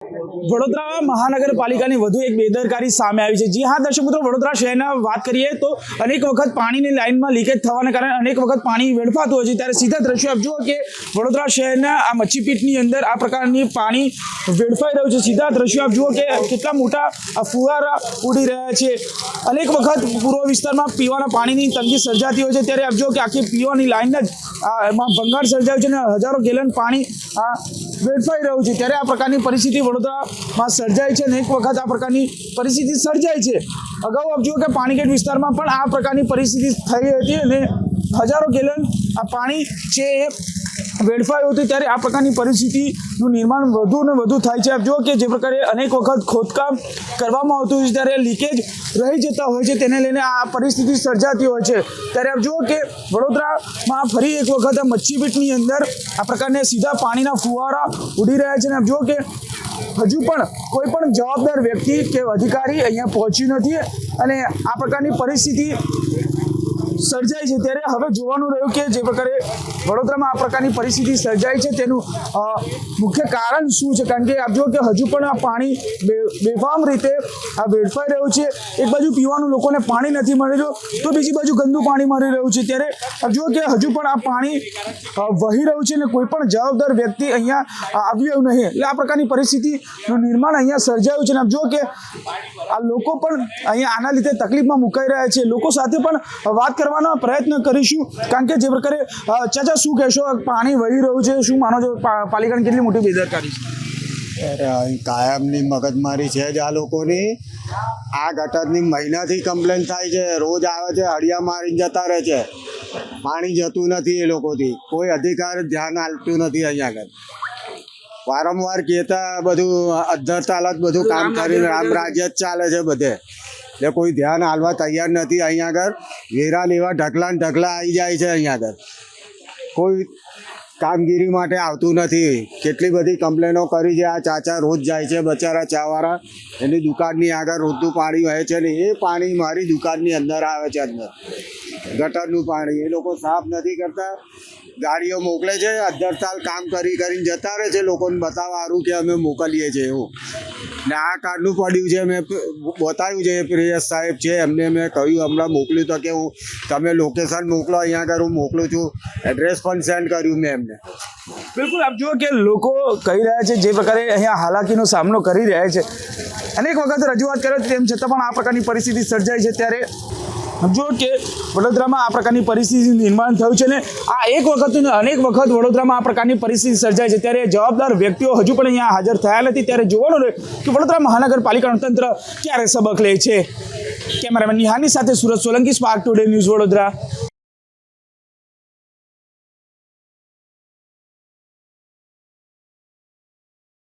વડોદરા મહાનગરપાલિકાની વધુ એક બેદરકારી સામે આવી છે. જી હા, દર્શક મિત્રો, વડોદરા શહેરના વાત કરીએ તો અનેક વખત પાણીની લાઇનમાં લીકેજ થવાને કારણે અનેક વખત પાણી વેડફાતું હોય છે. ત્યારે સીધા દ્રશ્યો આપ જુઓ કે વડોદરા શહેરના આ મચ્છીપીટની અંદર આ પ્રકારની પાણી વેડફાઈ રહ્યું છે. સીધા દ્રશ્યો આપ જુઓ કે કેટલા મોટા ફુવારા ઉડી રહ્યા છે. અનેક વખત પૂર્વ વિસ્તારમાં પીવાના પાણીની તંગી સર્જાતી હોય છે. ત્યારે આપ જુઓ કે આખી પીવાની લાઇન જ ભંગાર સર્જાયું છે અને હજારો ગેલન પાણી આ વેડફાઈ રહ્યું છે. ત્યારે આ પ્રકારની પરિસ્થિતિ વડોદરામાં સર્જાય છે અને એક વખત આ પ્રકારની પરિસ્થિતિ સર્જાય છે. અગાઉ આપ જુઓ કે પાણીગેટ વિસ્તારમાં પણ આ પ્રકારની પરિસ્થિતિ થઈ હતી અને હજારો ગેલન આ પાણી છે વેડફાયું હતું ત્યારે આ પ્રકારની પરિસ્થિતિનું નિર્માણ વધુ ને વધુ થાય છે. જુઓ કે જે પ્રકારે અનેક વખત ખોદકામ કરવામાં આવતું છે, ત્યારે લીકેજ રહી જતા હોય છે, તેને લઈને આ પરિસ્થિતિ સર્જાતી હોય છે. ત્યારે આપ જુઓ કે વડોદરામાં ફરી એક વખત આ મચ્છીપીટની અંદર આ પ્રકારના સીધા પાણીના ફુવારા ઉડી રહ્યા છે અને આપ જુઓ કે હજુ પણ કોઈ પણ જવાબદાર વ્યક્તિ કે અધિકારી અહીંયા પહોંચ્યું નથી અને આ પ્રકારની પરિસ્થિતિ સર્જાય છે ત્યારે હવે જોવાનું રહ્યું કે જે પ્રકારે વડોદરામાં આ પ્રકારની પરિસ્થિતિ સર્જાય છે તેનું મુખ્ય કારણ શું છે? કારણ કે આપ જુઓ કે હજુ પણ આ પાણી બેફામ રીતે આ વેડફાઈ રહ્યું છે. એક બાજુ પીવાનું લોકોને પાણી નથી મળી રહ્યું, તો બીજી બાજુ ગંદુ પાણી મળી રહ્યું છે. ત્યારે આપ જુઓ કે હજુ પણ આ પાણી વહી રહ્યું છે અને કોઈ પણ જવાબદાર વ્યક્તિ અહીંયા આવ્યું નહીં. એટલે આ પ્રકારની પરિસ્થિતિનું નિર્માણ અહીંયા સર્જાયું છે અને આપ જુઓ કે આ લોકો પણ અહીંયા આના લીધે તકલીફમાં મુકાઈ રહ્યા છે. લોકો સાથે પણ વાત કરવાનો પ્રયત્ન કરીશું. કારણ કે જે પ્રકારે ચાચા શું કહેશો? પાણી વહી રહ્યું છે શું માનો છો? પાલિકાની કેટલી મોટી બેદરકારી છે? કાયમની મગજમારી છે જ આ લોકોની. આ ગટરની મહિનાથી કમ્પ્લેન થાય છે. રોજ આવે છે હળિયા મારીને જતા રહે છે. પાણી જતું નથી એ લોકોથી. કોઈ અધિકાર ધ્યાન આપતું નથી અહીંયા આગળ. વારંવાર કહેતા બધું અધ્ધર તાલત બધું કામ કરીને રામ રાજ્ય જ ચાલે છે બધે. એટલે કોઈ ધ્યાન હાલવા તૈયાર નથી અહીંયા આગળ. વેરા લેવા ઢગલા ને ઢગલા આવી જાય છે અહીંયા આગળ. કોઈ કામગીરી માટે આવતું નથી. કેટલી બધી કમ્પ્લેનો કરી છે, આ ચાચા રોજ જાય છે બચારા ચાવાળા એની દુકાનની આગળ રોજનું પાણી વહે છે ને, એ પાણી મારી દુકાનની અંદર આવે છે અંદર. ગટરનું પાણી. એ લોકો સાફ નથી કરતા. ગાડીઓ મોકલે છે. અધર સાલ કામ કરી કરીને જતા રહે છે. લોકોને બતાવવા સારું કે અમે મોકલીએ છીએ એવું. ને આ કાર્ડનું પડ્યું છે. મેં બતાવ્યું છે. પ્રિયસ સાહેબ છે. એમને મેં કહ્યું, હમણાં મોકલ્યું તો કે હું તમે લોકેશન મોકલો, અહીંયા આગળ હું મોકલું છું. એડ્રેસ પણ સેન્ડ કર્યું મેં એમને. બિલકુલ, આપ જુઓ કે લોકો કહી રહ્યા છે, જે પ્રકારે અહીંયા હાલાકીનો સામનો કરી રહ્યા છે. અનેક વખત રજૂઆત કરે તેમ છતાં પણ આ પ્રકારની પરિસ્થિતિ સર્જાય છે. ત્યારે જો કે વડોદરામાં આ પ્રકારની પરિસ્થિતિ નિર્માણ થયું છે ને આ એક વખત અનેક વખત વડોદરામાં આ પ્રકારની પરિસ્થિતિ સર્જાય છે. ત્યારે જવાબદાર વ્યક્તિઓ હજુ પણ અહીંયા હાજર થયા નથી. ત્યારે જોવાનું રહે કે વડોદરા મહાનગરપાલિકાનું તંત્ર ક્યારે સબક લે છે. કેમેરામેન નિહાની સાથે Surat Solanki, Spark Today News Vadodara.